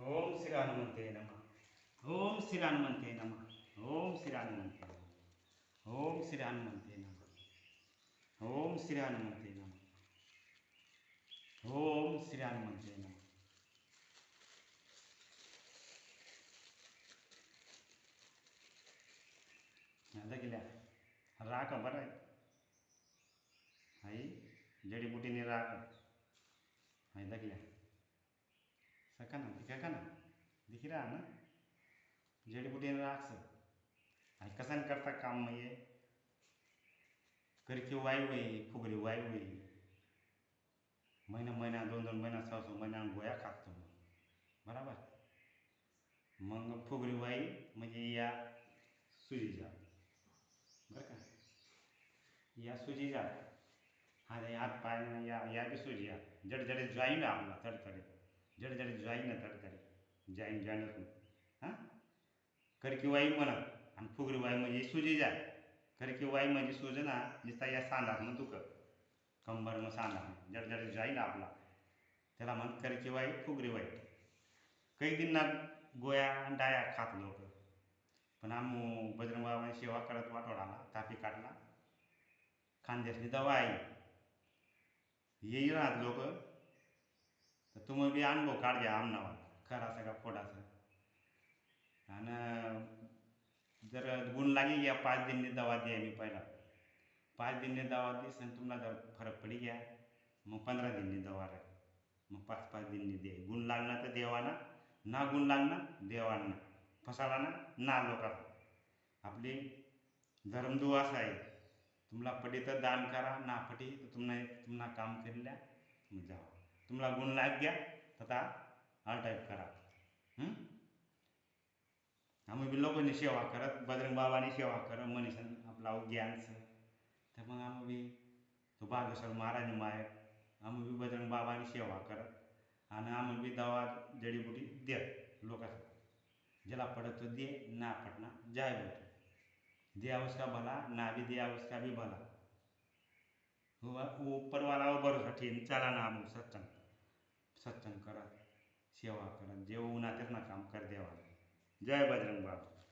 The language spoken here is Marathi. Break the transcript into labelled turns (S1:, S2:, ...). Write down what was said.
S1: Om Sri Anumante nama, Om Sri Anumante nama, Om Sri Anumante, Om Sri Anumante nama, Om Sri Anumante nama, Om Sri Anumante nama. Nada gila, raga berat, hei, jadi putih nih raga, hei, tidak lelah. आई लागल्या सका ना? दिखा का ना? दिखी रहा ना जडीबुटीने राख सर आई कसा करता काम मग ये। करकी वायू आहे फुगडी वायू आहे महिना महिना दोन दोन महिना सहा सहा महिना गोया खातो मग बरोबर? मग फुगडी वाई म्हणजे या सुजीचा बरं का? या सुजीचा हा हात पाय न या या बी सुजिया जडजडे जॉईन आपला तडतडे. जडजडे जॉईन तडतडे जॉईन जॉईन हां? करकी वाई म्हणा आणि फुगरी वाई म्हणजे सुजी जाय करकी वाई म्हणजे सुजना दिसता या सांधार मग दुख कंबर मग सांडाक जड जड जाईन आपला. त्याला म्हण करकी वाई फुगरी वाई. काही दिना गोया आणि डाया खात लोक. पण आम्ही बजरंग बाबा सेवा करत वाटोडाला तापी काढला. खांद्यासनी दवा आई. येई राहत लोक. तर तुम्ही बी अनुभव काढजा आमनावा खरा सगळा फोडाचा आणि जर गुण लागी घ्या पाच दिननी दवा द्या मी पहिला. पाच दिननी दवा दिस आणि तुम्हाला जर फरक पडी घ्या मग पंधरा दिननी दवा राह मग पाच पाच दिननी दे गुण लागणार तर देवाना ना गुण लागणार देवांना फसाला ना ना लोकांना आपली धर्मदुवा असा आहे. तुम्हाला पटी तर दान करा ना पटी तर तुम्हाला तुम्हाला काम केलेल्या मग जावा. तुम्हाला गुण लाग घ्या तथा आता टाईप करा. आम्ही बी लोकांनी सेवा करत बजरंग बाबांनी सेवा करत मनीषान आपला ज्ञानचं तर मग आम्ही बी तो बागेश्वर महाराज मायक आम्ही बी बजरंग बाबांनी सेवा करत आणि आम्ही बी दवा जडीबुटी देत लोकांना. ज्याला पडत तो दे ना पटना जाय बोलतो दे उसका भला ना भी दे उसका भी भला वो वो ऊपर चला ना मग सत्संग. सेवा करा देव उन्हा तेच काम कर देवा जय बजरंग बाबा.